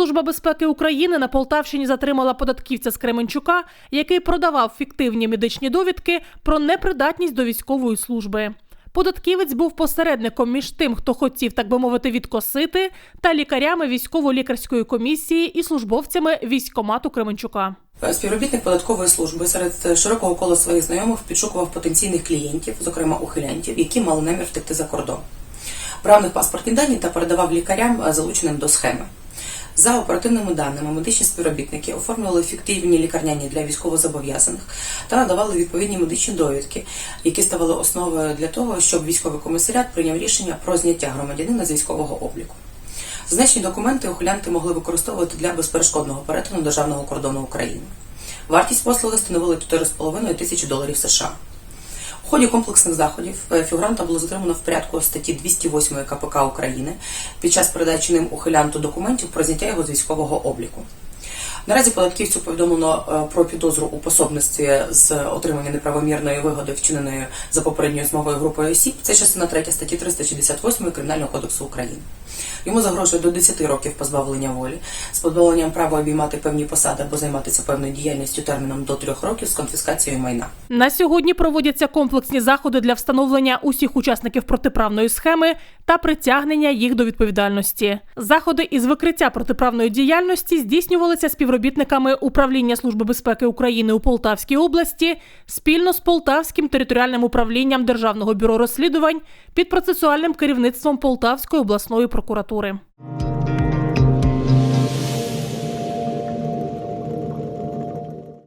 Служба безпеки України на Полтавщині затримала податківця з Кременчука, який продавав фіктивні медичні довідки про непридатність до військової служби. Податківець був посередником між тим, хто хотів, так би мовити, відкосити, та лікарями військово-лікарської комісії і службовцями військкомату Кременчука. Співробітник податкової служби серед широкого кола своїх знайомих підшукував потенційних клієнтів, зокрема ухилянтів, які мали намір втекти за кордон. Брав паспортні дані та передавав лікарям, е, залученим до схеми. За оперативними даними, медичні співробітники оформлювали фіктивні лікарняні для військовозобов'язаних та надавали відповідні медичні довідки, які ставали основою для того, щоб військовий комісаріат прийняв рішення про зняття громадянина з військового обліку. Зазначені документи ухилянти могли використовувати для безперешкодного перетину державного кордону України. Вартість послуги становила 4,5 тисячі доларів США. Ході комплексних заходів е, фігуранта було затримано в порядку статті 208 КПК України під час передачі ним ухилянту документів про зняття його з військового обліку. Наразі податківцю повідомлено е, про підозру у пособництві з отримання неправомірної вигоди, вчиненої за попередньою змовою групою осіб. Це частина 3 статті 368 Кримінального кодексу України. Йому загрожує до 10 років позбавлення волі з позбавленням права обіймати певні посади або займатися певною діяльністю терміном до 3 років з конфіскацією майна. На сьогодні проводяться комплексні заходи для встановлення усіх учасників протиправної схеми та притягнення їх до відповідальності. Заходи із викриття протиправної діяльності здійснювалися співробітниками управління Служби безпеки України у Полтавській області спільно з Полтавським територіальним управлінням Державного бюро розслідувань під процесуальним керівництвом Полтавської обласної прокуратури.